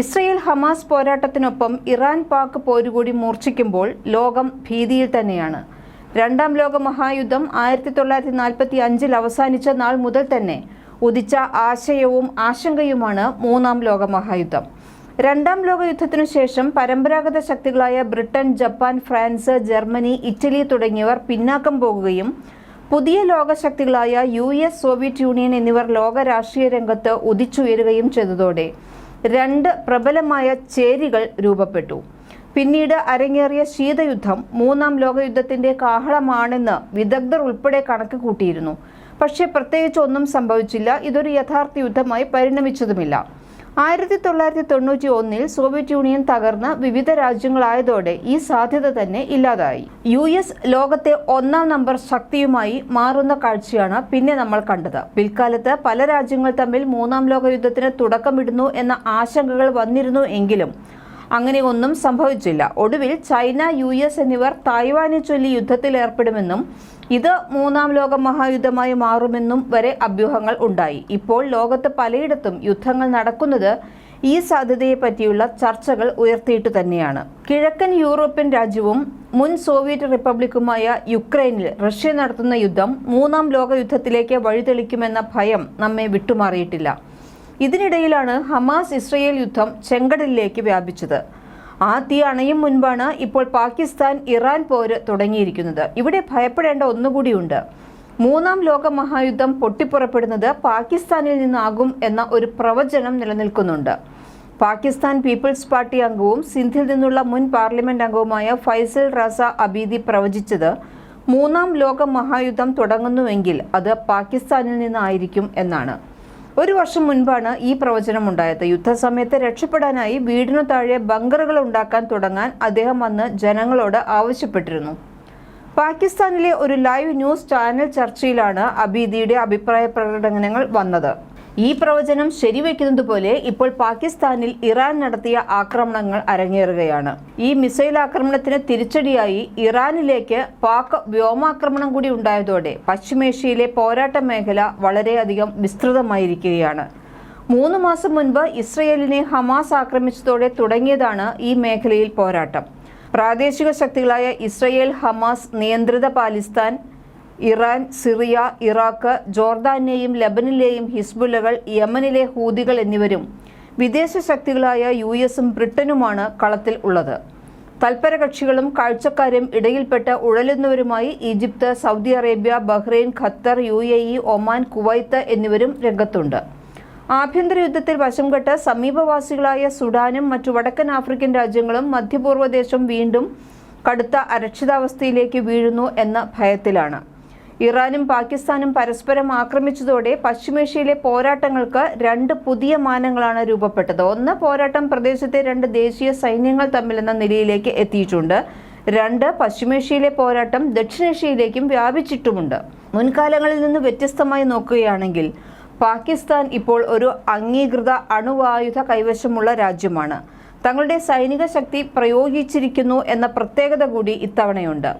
Israel Hamas പോരാട്ടത്തിനൊപ്പം Iran Pak പോരുകൂടി മൂർച്ഛിക്കുമ്പോൾ ലോകം ഭീതിയിൽ തന്നെയാണ്. രണ്ടാം ലോക മഹായുദ്ധം ആയിരത്തി തൊള്ളായിരത്തി നാൽപ്പത്തി അഞ്ചിൽ അവസാനിച്ച നാൾ മുതൽ തന്നെ ഉദിച്ച ആശയവും ആശങ്കയുമാണ് മൂന്നാം ലോക മഹായുദ്ധം. രണ്ടാം ലോക യുദ്ധത്തിനു ശേഷം പരമ്പരാഗത ശക്തികളായ Britain Japan France Germany Italy തുടങ്ങിയവർ പിന്നാക്കം പോകുകയും പുതിയ ലോകശക്തികളായ യു എസ് സോവിയറ്റ് യൂണിയൻ എന്നിവർ ലോക രാഷ്ട്രീയ രംഗത്ത് ഉദിച്ചുയരുകയും ചെയ്തതോടെ രണ്ട് പ്രബലമായ ചേരികൾ രൂപപ്പെട്ടു. പിന്നീട് അരങ്ങേറിയ ശീതയുദ്ധം മൂന്നാം ലോകയുദ്ധത്തിന്റെ കാഹളമാണെന്ന് വിദഗ്ധർ ഉൾപ്പെടെ കണക്ക് കൂട്ടിയിരുന്നു. പക്ഷേ പ്രത്യേകിച്ച് ഒന്നും സംഭവിച്ചില്ല. ഇതൊരു യഥാർത്ഥ യുദ്ധമായി പരിണമിച്ചതുമില്ല. ആയിരത്തി തൊള്ളായിരത്തി തൊണ്ണൂറ്റി ഒന്നിൽ സോവിയറ്റ് യൂണിയൻ തകർന്ന് വിവിധ രാജ്യങ്ങളായതോടെ ഈ സാധ്യത തന്നെ ഇല്ലാതായി. യു എസ് ലോകത്തെ ഒന്നാം നമ്പർ ശക്തിയുമായി മാറുന്ന കാഴ്ചയാണ് പിന്നെ നമ്മൾ കണ്ടത്. പിൽക്കാലത്ത് പല രാജ്യങ്ങൾ തമ്മിൽ മൂന്നാം ലോക യുദ്ധത്തിന് തുടക്കമിടുന്നു എന്ന ആശങ്കകൾ വന്നിരുന്നു എങ്കിലും അങ്ങനെ ഒന്നും സംഭവിച്ചില്ല. ഒടുവിൽ ചൈന യു എസ് എന്നിവർ തായ്വാനെ ചൊല്ലി യുദ്ധത്തിൽ ഏർപ്പെടുമെന്നും ഇത് മൂന്നാം ലോക മഹായുദ്ധമായി മാറുമെന്നും വരെ അഭ്യൂഹങ്ങൾ ഉണ്ടായി. ഇപ്പോൾ ലോകത്ത് പലയിടത്തും യുദ്ധങ്ങൾ നടക്കുന്നത് ഈ സാധ്യതയെ പറ്റിയുള്ള ചർച്ചകൾ ഉയർത്തിയിട്ട് തന്നെയാണ്. കിഴക്കൻ യൂറോപ്യൻ രാജ്യവും മുൻ സോവിയറ്റ് റിപ്പബ്ലിക്കുമായ യുക്രൈനിൽ റഷ്യ നടത്തുന്ന യുദ്ധം മൂന്നാം ലോക യുദ്ധത്തിലേക്ക് വഴിതെളിക്കുമെന്ന ഭയം നമ്മെ വിട്ടുമാറിയിട്ടില്ല. ഇതിനിടയിലാണ് ഹമാസ് ഇസ്രയേൽ യുദ്ധം ചെങ്കടലിലേക്ക് വ്യാപിച്ചത്. ആ തീ അണയും മുൻപാണ് ഇപ്പോൾ പാകിസ്ഥാൻ ഇറാൻ പോര് തുടങ്ങിയിരിക്കുന്നത്. ഇവിടെ ഭയപ്പെടേണ്ട ഒന്നുകൂടിയുണ്ട്. മൂന്നാം ലോക മഹായുദ്ധം പൊട്ടിപ്പുറപ്പെടുന്നത് പാകിസ്ഥാനിൽ നിന്നാകും എന്ന ഒരു പ്രവചനം നിലനിൽക്കുന്നുണ്ട്. പാകിസ്ഥാൻ പീപ്പിൾസ് പാർട്ടി അംഗവും സിന്ധിൽ നിന്നുള്ള മുൻ പാർലമെന്റ് അംഗവുമായ ഫൈസൽ റസ അബീദി പ്രവചിച്ചത് മൂന്നാം ലോക മഹായുദ്ധം തുടങ്ങുന്നുവെങ്കിൽ അത് പാകിസ്ഥാനിൽ നിന്നായിരിക്കും എന്നാണ്. ഒരു വർഷം മുൻപാണ് ഈ പ്രവചനം ഉണ്ടായത് യുദ്ധസമയത്ത് രക്ഷപ്പെടാനായി വീടിനു താഴെ ബങ്കറുകൾ ഉണ്ടാക്കാൻ തുടങ്ങാൻ അദ്ദേഹം അന്ന് ജനങ്ങളോട് ആവശ്യപ്പെട്ടിരുന്നു. പാകിസ്ഥാനിലെ ഒരു ലൈവ് ന്യൂസ് ചാനൽ ചർച്ചയിലാണ് അബീദിയുടെ അഭിപ്രായ പ്രകടനങ്ങൾ വന്നത്. ഈ പ്രവചനം ശരിവെക്കുന്നത് പോലെ ഇപ്പോൾ പാകിസ്ഥാനിൽ ഇറാൻ നടത്തിയ ആക്രമണങ്ങൾ അരങ്ങേറുകയാണ്. ഈ മിസൈൽ ആക്രമണത്തിന് തിരിച്ചടിയായി ഇറാനിലേക്ക് പാക് വ്യോമാക്രമണം കൂടി ഉണ്ടായതോടെ പശ്ചിമേഷ്യയിലെ പോരാട്ട മേഖല വളരെയധികം വിസ്തൃതമായിരിക്കുകയാണ്. മൂന്ന് മാസം മുൻപ് ഇസ്രയേലിനെ ഹമാസ് ആക്രമിച്ചതോടെ തുടങ്ങിയതാണ് ഈ മേഖലയിൽ പോരാട്ടം. പ്രാദേശിക ശക്തികളായ ഇസ്രയേൽ ഹമാസ് നിയന്ത്രിത പാലിസ്ഥാൻ ഇറാൻ സിറിയ ഇറാഖ് ജോർദാനെയും ലബനിലെയും ഹിസ്ബുലകൾ യമനിലെ ഹൂതികൾ എന്നിവരും വിദേശ ശക്തികളായ യു എസും ബ്രിട്ടനുമാണ് കളത്തിൽ ഉള്ളത്. തൽപരകക്ഷികളും കാഴ്ചക്കാരും ഇടയിൽപ്പെട്ട് ഉഴലുന്നവരുമായി Egypt Saudi Arabia Bahrain Qatar U A E Oman Kuwait എന്നിവരും രംഗത്തുണ്ട്. ആഭ്യന്തര യുദ്ധത്തിൽ വശം കെട്ട് സമീപവാസികളായ സുഡാനും മറ്റു വടക്കൻ ആഫ്രിക്കൻ രാജ്യങ്ങളും മധ്യപൂർവദേശം വീണ്ടും കടുത്ത അരക്ഷിതാവസ്ഥയിലേക്ക് വീഴുന്നു എന്ന ഭയത്തിലാണ്. ഇറാനും പാകിസ്ഥാനും പരസ്പരം ആക്രമിച്ചതോടെ പശ്ചിമേഷ്യയിലെ പോരാട്ടങ്ങൾക്ക് രണ്ട് പുതിയ മാനങ്ങളാണ് രൂപപ്പെട്ടത്. ഒന്ന് പോരാട്ടം പ്രദേശത്തെ രണ്ട് ദേശീയ സൈന്യങ്ങൾ തമ്മിലെന്ന നിലയിലേക്ക് എത്തിയിട്ടുണ്ട്. രണ്ട് പശ്ചിമേഷ്യയിലെ പോരാട്ടം ദക്ഷിണേഷ്യയിലേക്കും വ്യാപിച്ചിട്ടുമുണ്ട്. മുൻകാലങ്ങളിൽ നിന്ന് വ്യത്യസ്തമായി നോക്കുകയാണെങ്കിൽ പാകിസ്ഥാൻ ഇപ്പോൾ ഒരു അംഗീകൃത അണുവായുധ കൈവശമുള്ള രാജ്യമാണ്. തങ്ങളുടെ സൈനിക ശക്തി പ്രയോഗിച്ചിരിക്കുന്നു എന്ന പ്രത്യേകത കൂടി ഇത്തവണയുണ്ട്.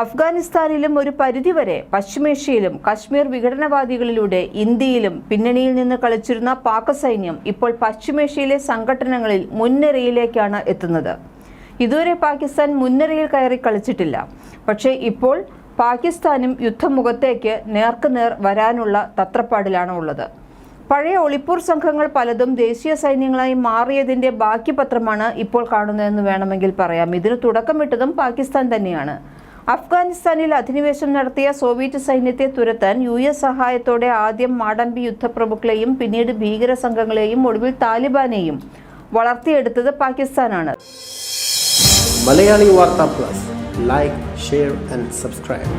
അഫ്ഗാനിസ്ഥാനിലും ഒരു പരിധിവരെ പശ്ചിമേഷ്യയിലും കശ്മീർ വിഘടനവാദികളിലൂടെ ഇന്ത്യയിലും പിന്നണിയിൽ നിന്ന് കളിച്ചിരുന്ന പാക് സൈന്യം ഇപ്പോൾ പശ്ചിമേഷ്യയിലെ സംഘടനകളിൽ മുൻനിരയിലേക്കാണ് എത്തുന്നത്. ഇതുവരെ പാകിസ്ഥാൻ മുൻനിരയിൽ കയറി കളിച്ചിട്ടില്ല. പക്ഷേ ഇപ്പോൾ പാകിസ്ഥാനും യുദ്ധമുഖത്തേക്ക് നേർക്കുനേർ വരാനുള്ള തത്രപ്പാടിലാണ് ഉള്ളത്. പഴയ ഒളിപ്പൂർ സംഘങ്ങൾ പലതും ദേശീയ സൈന്യങ്ങളായി മാറിയതിന്റെ ബാക്കി പത്രമാണ് ഇപ്പോൾ കാണുന്നതെന്ന് വേണമെങ്കിൽ പറയാം. ഇതിന് തുടക്കമിട്ടതും പാകിസ്ഥാൻ തന്നെയാണ്. അഫ്ഗാനിസ്ഥാനിൽ അധിനിവേശം നടത്തിയ സോവിയറ്റ് സൈന്യത്തെ തുരത്താൻ യു എസ് സഹായത്തോടെ ആദ്യം മാടമ്പി യുദ്ധപ്രഭുക്കളെയും പിന്നീട് ഭീകര സംഘങ്ങളെയും ഒടുവിൽ താലിബാനെയും വളർത്തിയെടുത്തത് പാകിസ്ഥാനാണ്. Malayali Vartha plus. Like share and subscribe